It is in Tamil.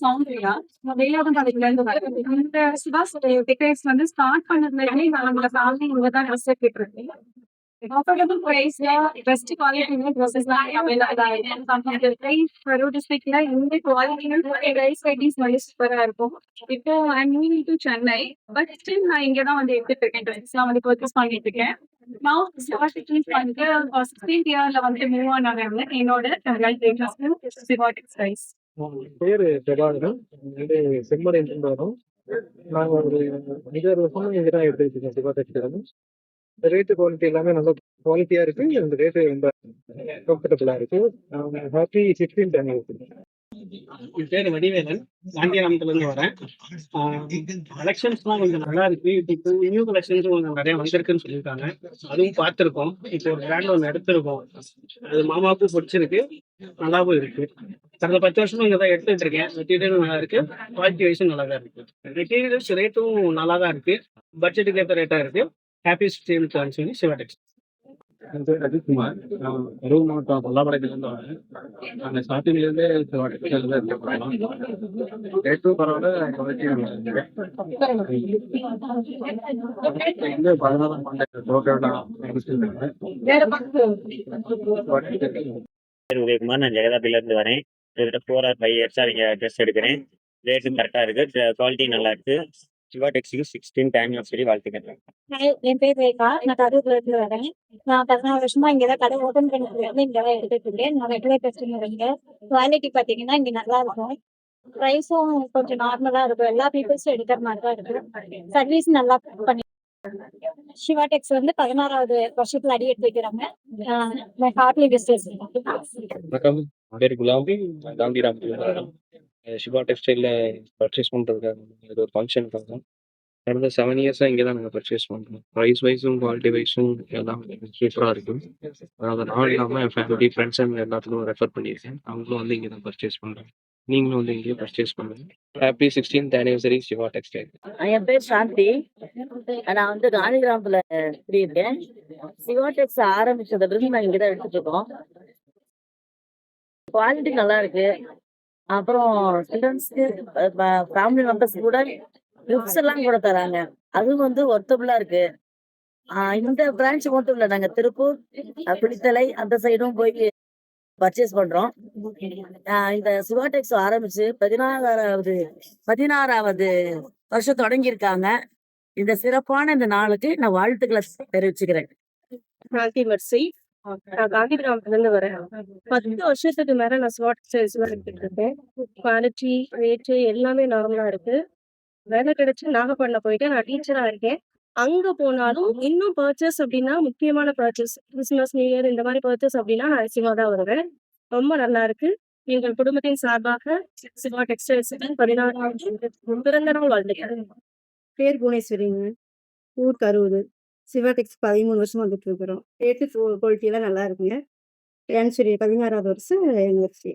சௌந்தர்யா நான் இருந்து வரேன் இந்த சிவாஸ் டெக்டைல்ஸ் வந்து ஸ்டார்ட் பண்ணதுல நான் நம்மளோட ஃபேமிலி இங்க தான் ட்ரெஸ் கேட்டிருக்கேன் அஃபோர்டபுள் பிரைஸ்ல பெஸ்ட் குவாலிட்டில ட்ரெஸ்ஸஸ் எல்லாம் கரூர் டிஸ்ட்ரிக்ட்ல இந்த குவாலிட்டியும் பிரைஸ் வெரைட்டிஸ் வந்து சூப்பரா இருக்கும். இப்போ I moving to Chennai but still நான் இங்க தான் வந்து எடுத்துட்டு இருக்கேன் ட்ரெஸ் வந்து பர்ச்சேஸ் பண்ணிட்டு இருக்கேன் நான் சிவாட்டிக்ஸ் பண்ணிட்டு சிக்ஸ்டீன் இயர்ல வந்து மூவ் ஆனாங்க என்னோட பேரு பிரபாகரன் வந்து செம்மறையில இருந்து வரோம் ஒரு அஞ்சாறு வருஷமா இங்கே தான் எடுத்துக்கிட்டு இருக்கோம் சிவா டெக்ஸ்டைல் ரேட்டு குவாலிட்டி எல்லாமே நல்ல குவாலிட்டியா இருக்கு. அந்த ரேட்டு ரொம்ப கம்ஃபர்டபுளா இருக்கு. ஹாப்பி சிக்ஸ்டீன் டைம் இருக்குது என் பேர் வடிவேலன். காந்தியானத்துல இருந்து வரேன் கலெக்ஷன்ஸ்லாம் கொஞ்சம் நல்லா இருக்கு இப்போ நியூ கலெக்ஷன்ஸ் கொஞ்சம் நிறைய வந்திருக்குன்னு சொல்லியிருக்காங்க. அதுவும் பார்த்துருக்கோம். இப்போ ஒரு பிராண்ட் ஒன்று எடுத்திருக்கோம். அது மாமாவுக்கும் பிடிச்சிருக்கு. நல்லாவும் இருக்கு. கடந்த பத்து வருஷமா இங்கே தான் எடுத்துட்டு இருக்கேன். மெட்டீரியலும் நல்லா இருக்கு குவாலிட்டி வைஸும் நல்லா தான் இருக்கு மெட்டீரியல்ஸ் ரேட்டும் நல்லா தான் இருக்கு. பட்ஜெட்டுக்கு ஏற்ற ரேட்டா இருக்கு. ஹாப்பி ஸ்டீல் சொல்லி சிவாடெக்ஸ் என் பேர் அஜித்குமார் நான் கரூர் மாவட்டம் பல்லாபாளையத்துலேருந்து வரேன் அந்த ஸ்டார்டிங்லேருந்தே சிவா டெக்ஸ்டைல் தான் ரேட்டும் பரவாயில்ல குவாலிட்டியும் வந்து பதினாறாம் ஆண்டு டோட்டலா பேர் உதயகுமார் நான் ஜெகதாபிலிருந்து வரேன் கிட்டத்தட்ட ஃபோர் ஆர் ஃபைவ் இயர்ஸாக நீங்கள் ட்ரெஸ் எடுக்கிறேன் ரேட்டும் கரெக்டாக இருக்குது குவாலிட்டி நல்லா இருக்குது சிவா டெக்ஸிக்கு சிக்ஸ்டீன் ஆனிவர்சரி வாழ்த்துக்கிறேன் ஹாய், என் பேர் ரேகா. நான் கரூர்ல இருந்து வரேன். நான் பதினாறு வருஷமா இங்கதான் கடை ஓபன் பண்ணதுல இருந்து இங்க தான் எடுத்துட்டு இருக்கேன் நான் ரெகுலர் கஸ்டமர் இங்க. குவாலிட்டி பாத்தீங்கன்னா இங்க நல்லா இருக்கும். ப்ரைஸும் கொஞ்சம் நார்மலா இருக்கும். எல்லா பீப்புள்ஸும் எடுக்கிற மாதிரி தான் இருக்கு. சர்வீஸ் நல்லா பண்ணி சிவா டெக்ஸ் வந்து பதினாறாவது வருஷத்துல அடி எடுத்து வைக்கிறாங்க. ஹார்ட்லி பிஸ்னஸ் வணக்கம். பேர் காந்திராம் சிவா டெக்ஸ்டைலில் பர்ச்சேஸ் பண்ணுறதுக்காக இது ஒரு ஃபங்க்ஷனுக்காக கடந்த செவன் இயர்ஸாக இங்கே தான் நாங்கள் பர்ச்சேஸ் பண்ணுறோம் ப்ரைஸ் வைஸும் குவாலிட்டி வைஸும் எல்லாம் சூப்பராக இருக்கும் அதாவது நான் இல்லாமல் என் ஃபேமிலி ஃப்ரெண்ட்ஸ் அண்ட் எல்லாத்துக்கும் ரெஃபர் பண்ணியிருக்கேன். அவங்களும் வந்து இங்கே தான் பர்ச்சேஸ் பண்ணுறாங்க நீங்களும் வந்து இங்கேயே பர்ச்சேஸ் பண்ணுங்க. Happy sixteenth anniversary Siva textile என் பேர் சாந்தி. நான் வந்து காந்திகிராமத்துல இருக்கேன் சிவா டெக்ஸ் இருந்து நான் இங்கே தான் எடுத்துட்டு இருக்கோம். குவாலிட்டி நல்லா இருக்கு. அப்புறம் சில்ட்ரன்ஸ்க்கு ஃபேமிலி மெம்பர்ஸ் கூட கிஃப்ட்ஸ் எல்லாம் கூட தராங்க. அதுவும் வந்து ஒர்த்தபுளா இருக்கு. இந்த பிரான்ச் மட்டும் இல்லை நாங்க திருப்பூர் பிடித்தலை அந்த சைடும் போய் பர்ச்சேஸ் பண்றோம். இந்த சிவாடெக்ஸ் ஆரம்பிச்சு பதினாறாவது பதினாறாவது வருஷம் தொடங்கியிருக்காங்க. இந்த சிறப்பான இந்த நாளுக்கு நான் வாழ்த்துக்களை தெரிவிச்சுக்கிறேன். நான் காந்தி கிராமத்துலேருந்து வரேன். பத்து வருஷத்துக்கு மேல நான் ஸ்மார்ட் சைஸ் எடுத்துட்டு இருக்கேன் குவாலிட்டி ரேட்டு எல்லாமே நார்மலா இருக்கு. வேலை கிடைச்சு நாகப்பட்டினம் போயிட்டு நான் டீச்சரா இருக்கேன். அங்க போனாலும் இன்னும் பர்ச்சேஸ் அப்படின்னா முக்கியமான பர்ச்சேஸ் கிறிஸ்மஸ் நியூ இயர் இந்த மாதிரி பர்ச்சேஸ் அப்படின்னா நான் சிவா தான் வருவேன். ரொம்ப நல்லா இருக்கு. எங்கள் குடும்பத்தின் சார்பாக சிவா டெக்ஸ்டைல்ஸ் பதினாறாவது பிறந்த நாள் வாழ்ந்துக்கிறேன் பேர் புவனேஸ்வரிங்க. ஊர் கரூர். சிவாடெக்ஸ் பதிமூணு வருஷம் வந்துட்டு இருக்கிறோம். ரேட்டு குவாலிட்டி எல்லாம் நல்லா இருக்குங்க. ஆனிவர்சரி பதினாறாவது வருஷம் யூனிவர்சிட்டி